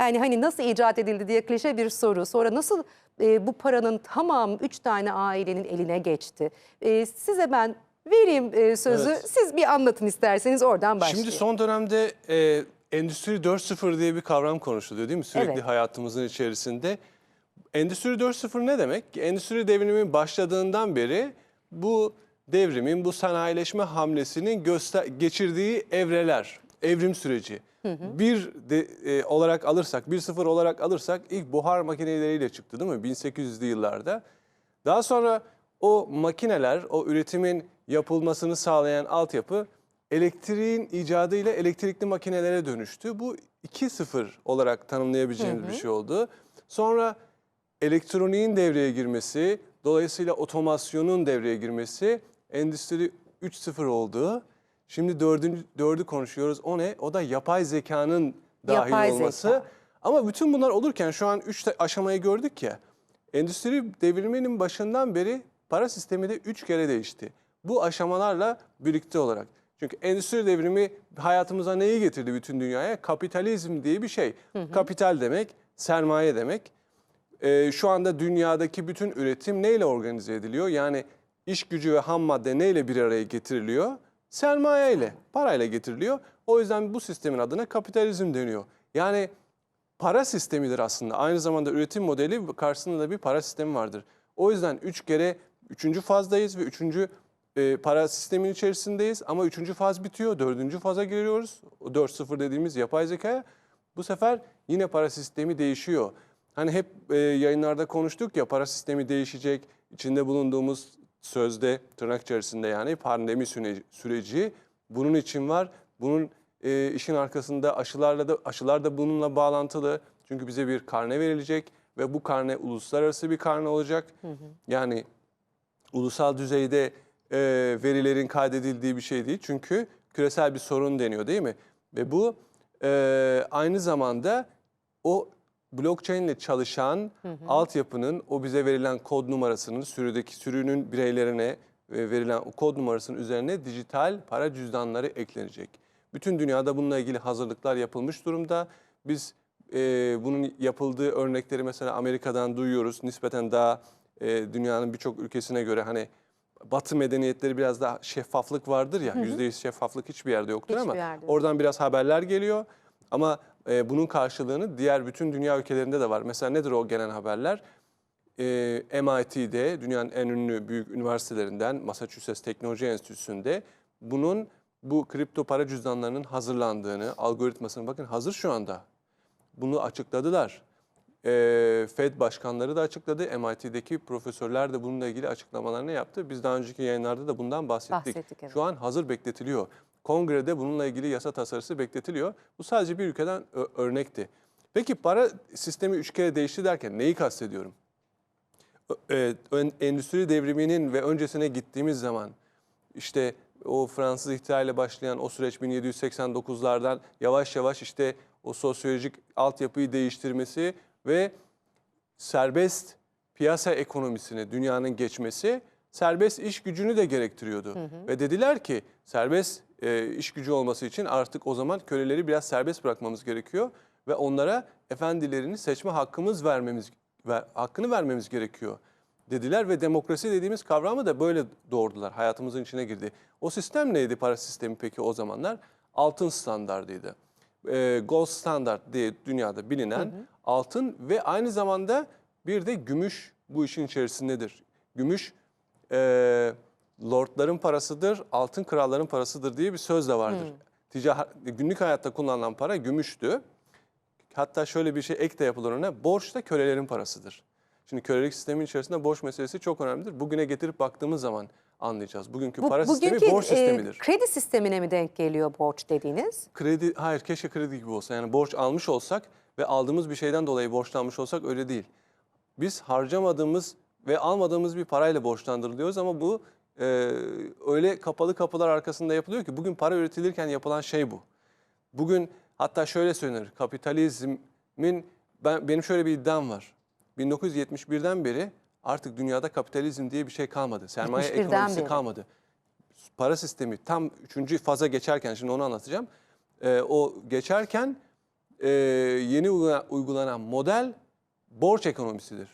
Yani hani nasıl icat edildi diye klişe bir soru. Sonra nasıl e, bu paranın tamam üç tane ailenin eline geçti? E, size ben vereyim e, sözü. Evet. Siz bir anlatın isterseniz oradan başlayalım. Şimdi son dönemde e, Endüstri 4.0 diye bir kavram konuşuluyor değil mi? Sürekli Evet. hayatımızın içerisinde. Endüstri 4.0 ne demek? Endüstri devriminin başladığından beri bu devrimin, bu sanayileşme hamlesinin geçirdiği evreler, evrim süreci. Bir de, e, olarak alırsak, 1.0 olarak alırsak ilk buhar makineleriyle çıktı değil mi? 1800'lü yıllarda. Daha sonra o makineler, o üretimin yapılmasını sağlayan altyapı elektriğin icadıyla elektrikli makinelere dönüştü. Bu 2.0 olarak tanımlayabileceğimiz bir şey oldu. Sonra elektroniğin devreye girmesi, dolayısıyla otomasyonun devreye girmesi endüstri 3.0 oldu. Şimdi dördüncü, dördü konuşuyoruz. O ne? O da yapay zekanın dahil Yapay olması. zeka. Ama bütün bunlar olurken şu an üç te- aşamayı gördük ya. Endüstri devriminin başından beri para sistemi de üç kere değişti. Bu aşamalarla birlikte olarak. Çünkü endüstri devrimi hayatımıza neyi getirdi bütün dünyaya? Kapitalizm diye bir şey. Kapital demek, sermaye demek. Ee, şu anda dünyadaki bütün üretim neyle organize ediliyor? Yani iş gücü ve ham madde neyle bir araya getiriliyor? Sermayeyle, parayla getiriliyor. O yüzden bu sistemin adına kapitalizm deniyor. Yani para sistemidir aslında. Aynı zamanda üretim modeli karşısında da bir para sistemi vardır. O yüzden üç kere üçüncü fazdayız ve üçüncü e, para sistemin içerisindeyiz. Ama üçüncü faz bitiyor, dördüncü faza giriyoruz. O 4.0 dediğimiz yapay zekaya. Bu sefer yine para sistemi değişiyor. Hani hep e, yayınlarda konuştuk ya para sistemi değişecek. İçinde bulunduğumuz sözde tırnak içerisinde yani pandemi süre- süreci bunun için var. Bunun e, işin arkasında aşılarla da aşılar da bununla bağlantılı. Çünkü bize bir karne verilecek ve bu karne uluslararası bir karne olacak. Yani ulusal düzeyde e, verilerin kaydedildiği bir şey değil. Çünkü küresel bir sorun deniyor değil mi? Ve bu e, aynı zamanda o blockchain ile çalışan altyapının o bize verilen kod numarasının sürüdeki sürünün bireylerine e, verilen o kod numarasının üzerine dijital para cüzdanları eklenecek. Bütün dünyada bununla ilgili hazırlıklar yapılmış durumda. Biz e, bunun yapıldığı örnekleri mesela Amerika'dan duyuyoruz. Nispeten daha e, dünyanın birçok ülkesine göre hani Batı medeniyetleri biraz daha şeffaflık vardır ya. Yüzde yüz şeffaflık hiçbir yerde yoktur Hiçbir ama yerde oradan biraz haberler geliyor. Ama e, bunun karşılığını diğer bütün dünya ülkelerinde de var. Mesela nedir o gelen haberler? E, MIT'de dünyanın en ünlü büyük üniversitelerinden Massachusetts Teknoloji Enstitüsü'nde bunun bu kripto para cüzdanlarının hazırlandığını, algoritmasını bakın hazır şu anda. Bunu açıkladılar. Ee, Fed başkanları da açıkladı. MIT'deki profesörler de bununla ilgili açıklamalarını yaptı. Biz daha önceki yayınlarda da bundan bahsettik. Bahsettik, evet. Şu an hazır bekletiliyor. Kongrede bununla ilgili yasa tasarısı bekletiliyor. Bu sadece bir ülkeden örnekti. Peki para sistemi üç kere değişti derken neyi kastediyorum? E, ön- endüstri devriminin ve öncesine gittiğimiz zaman işte o Fransız ihtilaliyle başlayan o süreç 1789'lardan yavaş yavaş işte o sosyolojik altyapıyı değiştirmesi ve serbest piyasa ekonomisine dünyanın geçmesi serbest iş gücünü de gerektiriyordu. Ve dediler ki serbest e, iş gücü olması için artık o zaman köleleri biraz serbest bırakmamız gerekiyor ve onlara efendilerini seçme hakkımız vermemiz ve hakkını vermemiz gerekiyor dediler ve demokrasi dediğimiz kavramı da böyle doğurdular. Hayatımızın içine girdi. O sistem neydi para sistemi peki o zamanlar? Altın standardıydı. Ee, gold standard diye dünyada bilinen altın ve aynı zamanda bir de gümüş bu işin içerisindedir. Gümüş e, lordların parasıdır, altın kralların parasıdır diye bir söz de vardır. Ticaret, günlük hayatta kullanılan para gümüştü. Hatta şöyle bir şey ek de yapılır ona. Borç da kölelerin parasıdır. Şimdi kölelik sistemin içerisinde borç meselesi çok önemlidir. Bugüne getirip baktığımız zaman anlayacağız. Bugünkü Bu- para sistemi bugünkü, borç e, sistemidir. kredi sistemine mi denk geliyor borç dediğiniz? Kredi, hayır keşke kredi gibi olsa. Yani borç almış olsak ve aldığımız bir şeyden dolayı borçlanmış olsak öyle değil. Biz harcamadığımız ve almadığımız bir parayla borçlandırılıyoruz ama bu e, öyle kapalı kapılar arkasında yapılıyor ki bugün para üretilirken yapılan şey bu. Bugün hatta şöyle söylenir. Kapitalizmin ben benim şöyle bir iddiam var. 1971'den beri artık dünyada kapitalizm diye bir şey kalmadı. Sermaye 71'den ekonomisi beri. kalmadı. Para sistemi tam üçüncü faza geçerken şimdi onu anlatacağım. Ee, o geçerken e, yeni uygula- uygulanan model borç ekonomisidir.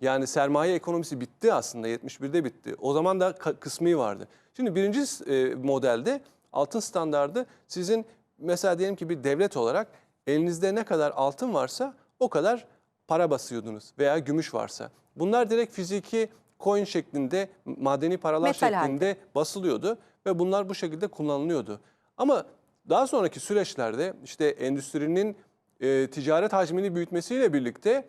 Yani sermaye ekonomisi bitti aslında 71'de bitti. O zaman da kısmi vardı. Şimdi birinci e, modelde altın standardı sizin mesela diyelim ki bir devlet olarak elinizde ne kadar altın varsa o kadar para basıyordunuz veya gümüş varsa. Bunlar direkt fiziki coin şeklinde madeni paralar Metal halde. şeklinde basılıyordu ve bunlar bu şekilde kullanılıyordu. Ama daha sonraki süreçlerde işte endüstrinin e, ticaret hacmini büyütmesiyle birlikte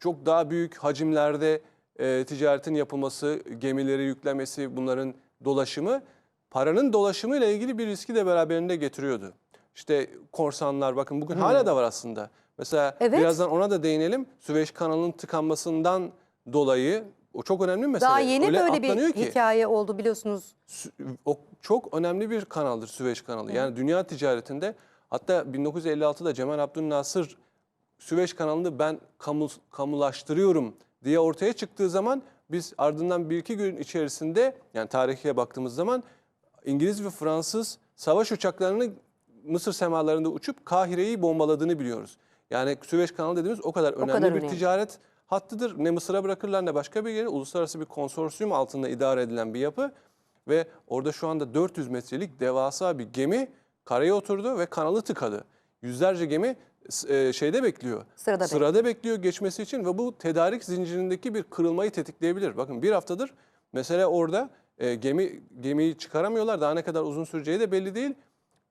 çok daha büyük hacimlerde e, ticaretin yapılması, gemileri yüklemesi, bunların dolaşımı paranın dolaşımı ile ilgili bir riski de beraberinde getiriyordu. İşte korsanlar bakın bugün hala da var aslında. Mesela Evet. birazdan ona da değinelim. Süveyş kanalının tıkanmasından dolayı o çok önemli bir mesele. Daha yeni Öyle böyle bir ki. hikaye oldu biliyorsunuz. O çok önemli bir kanaldır Süveyş kanalı. Yani dünya ticaretinde hatta 1956'da Cemal Abdülnasır Süveyş kanalını ben kamu, kamulaştırıyorum diye ortaya çıktığı zaman biz ardından bir iki gün içerisinde yani tarihe baktığımız zaman İngiliz ve Fransız savaş uçaklarını Mısır semalarında uçup Kahire'yi bombaladığını biliyoruz. Yani Süveyş kanalı dediğimiz o kadar önemli kadar bir önemli. ticaret hattıdır. Ne Mısır'a bırakırlar ne başka bir yere. Uluslararası bir konsorsiyum altında idare edilen bir yapı. Ve orada şu anda 400 metrelik devasa bir gemi karaya oturdu ve kanalı tıkadı. Yüzlerce gemi e, şeyde bekliyor. Sırada Sırada bekliyor geçmesi için ve bu tedarik zincirindeki bir kırılmayı tetikleyebilir. Bakın bir haftadır mesele orada e, gemi gemiyi çıkaramıyorlar. Daha ne kadar uzun süreceği de belli değil.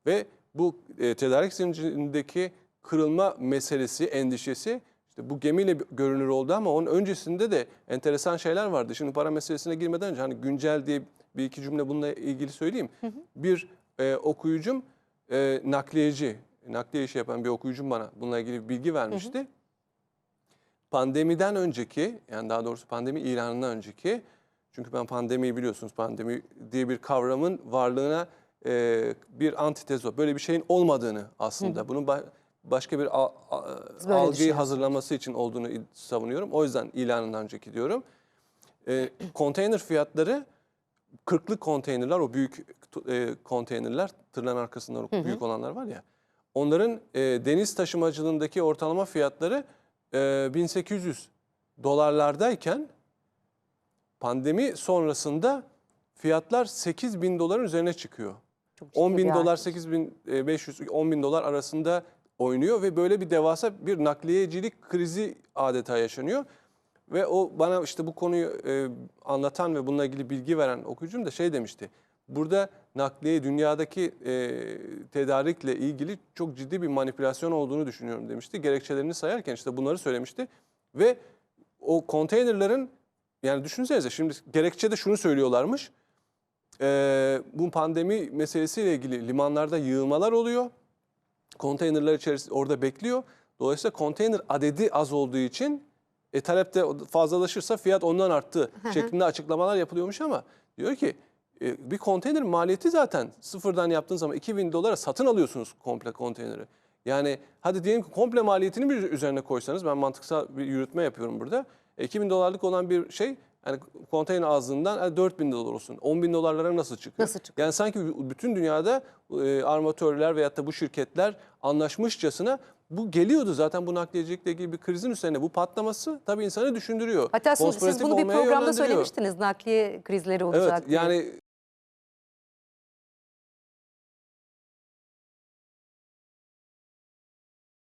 Ve bu e, tedarik zincirindeki kırılma meselesi, endişesi işte bu gemiyle görünür oldu ama onun öncesinde de enteresan şeyler vardı. Şimdi para meselesine girmeden önce hani güncel diye bir iki cümle bununla ilgili söyleyeyim. Bir e, okuyucum e, nakliyeci, nakliye işi yapan bir okuyucum bana bununla ilgili bir bilgi vermişti. Pandemiden önceki yani daha doğrusu pandemi ilanından önceki çünkü ben pandemiyi biliyorsunuz pandemi diye bir kavramın varlığına e, bir antitez o. Böyle bir şeyin olmadığını aslında bunun ba- başka bir a- a- böyle algıyı hazırlaması için olduğunu savunuyorum. O yüzden ilanından önceki diyorum. E, konteyner fiyatları 40'lık konteynerler o büyük e, konteynerler tırların arkasında o büyük olanlar var ya. Onların e, deniz taşımacılığındaki ortalama fiyatları e, 1800 dolarlardayken pandemi sonrasında fiyatlar 8 bin doların üzerine çıkıyor. Çok ciddi 10 bin dolar, artış. 8 bin, e, 500, 10 bin dolar arasında oynuyor ve böyle bir devasa bir nakliyecilik krizi adeta yaşanıyor. Ve o bana işte bu konuyu e, anlatan ve bununla ilgili bilgi veren okuyucum da şey demişti. Burada nakliye dünyadaki e, tedarikle ilgili çok ciddi bir manipülasyon olduğunu düşünüyorum demişti. Gerekçelerini sayarken işte bunları söylemişti. Ve o konteynerlerin yani düşünsenize şimdi gerekçede şunu söylüyorlarmış. Ee, bu pandemi meselesiyle ilgili limanlarda yığılmalar oluyor. Konteynerler içerisinde orada bekliyor. Dolayısıyla konteyner adedi az olduğu için e, talep de fazlalaşırsa fiyat ondan arttı şeklinde açıklamalar yapılıyormuş ama diyor ki e, bir konteyner maliyeti zaten sıfırdan yaptığın zaman 2000 dolara satın alıyorsunuz komple konteyneri. Yani hadi diyelim ki komple maliyetini bir üzerine koysanız ben mantıksal bir yürütme yapıyorum burada. E, 2000 dolarlık olan bir şey yani konteyner ağzından hani 4000 dolar olsun. 10 bin dolarlara nasıl çıkıyor? Nasıl çıkıyor? Yani sanki bütün dünyada e, armatörler veyahut da bu şirketler anlaşmışçasına bu geliyordu zaten bu nakliyecilikle ilgili bir krizin üzerine bu patlaması tabii insanı düşündürüyor. Hatta siz, siz bunu bir programda söylemiştiniz. Nakliye krizleri olacak Evet diye. yani